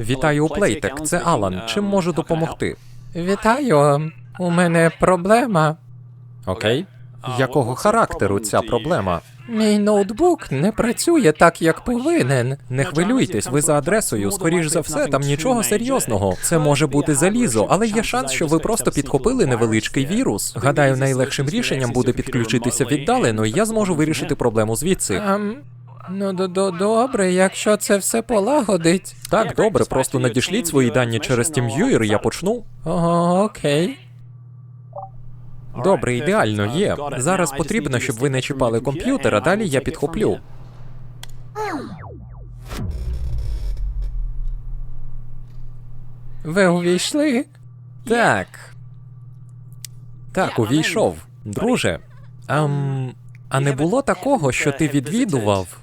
Вітаю у Playtech, це Алан. Чим можу допомогти? Вітаю, у мене проблема. Окей. Якого характеру ця проблема? Мій ноутбук не працює так, як повинен. Не хвилюйтесь, ви за адресою. Скоріш за все, там нічого серйозного. Це може бути залізо, але є шанс, що ви просто підхопили невеличкий вірус. Гадаю, найлегшим рішенням буде підключитися віддалено, і я зможу вирішити проблему звідси. Ну до до добре, якщо це все полагодить. Так, добре, просто надішліть свої дані через TeamViewer, і я почну. Ого, окей. Добре, ідеально є. Зараз потрібно, щоб ви не чіпали комп'ютер, а далі я підхоплю. Ви увійшли? Так. Так, увійшов. Друже. Ем, а не було такого, що ти відвідував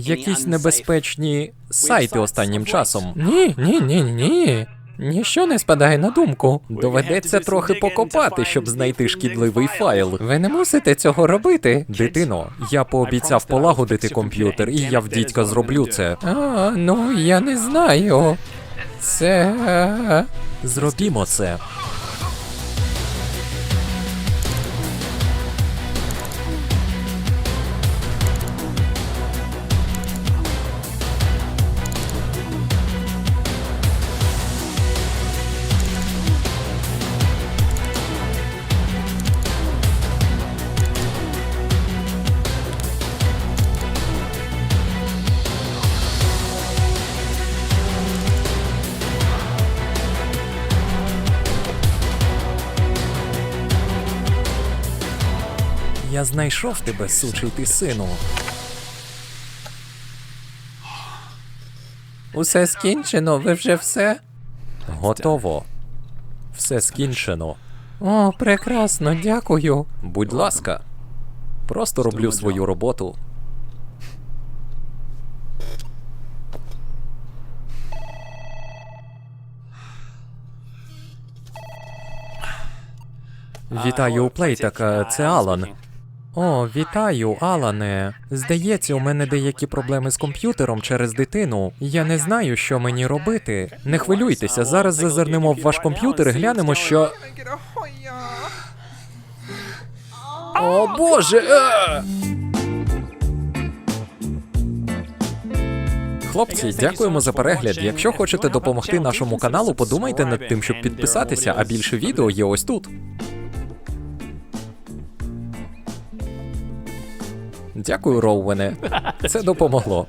якісь небезпечні сайти останнім часом? Ні, ні, ні, ні. Ніщо не спадає на думку. Доведеться трохи покопати, щоб знайти шкідливий файл. Ви не мусите цього робити. Дитино, я пообіцяв полагодити комп'ютер, і я в дідька зроблю це. А, ну я не знаю. Це. Зробімо це. Я знайшов тебе, сучий ти сину. Усе скінчено, ви вже все. Готово. Все скінчено. О, прекрасно, дякую. Будь ласка. Просто роблю свою роботу. Вітаю у Плейтака, це Алан. О, вітаю, Алане. Здається, у мене деякі проблеми з комп'ютером через дитину. Я не знаю, що мені робити. Не хвилюйтеся, зараз зазирнемо в ваш комп'ютер і глянемо, що. О боже! е! Хлопці, дякуємо за перегляд. Якщо хочете допомогти нашому каналу, подумайте над тим, щоб підписатися, а більше відео є ось тут. Дякую, Роуене. Це допомогло.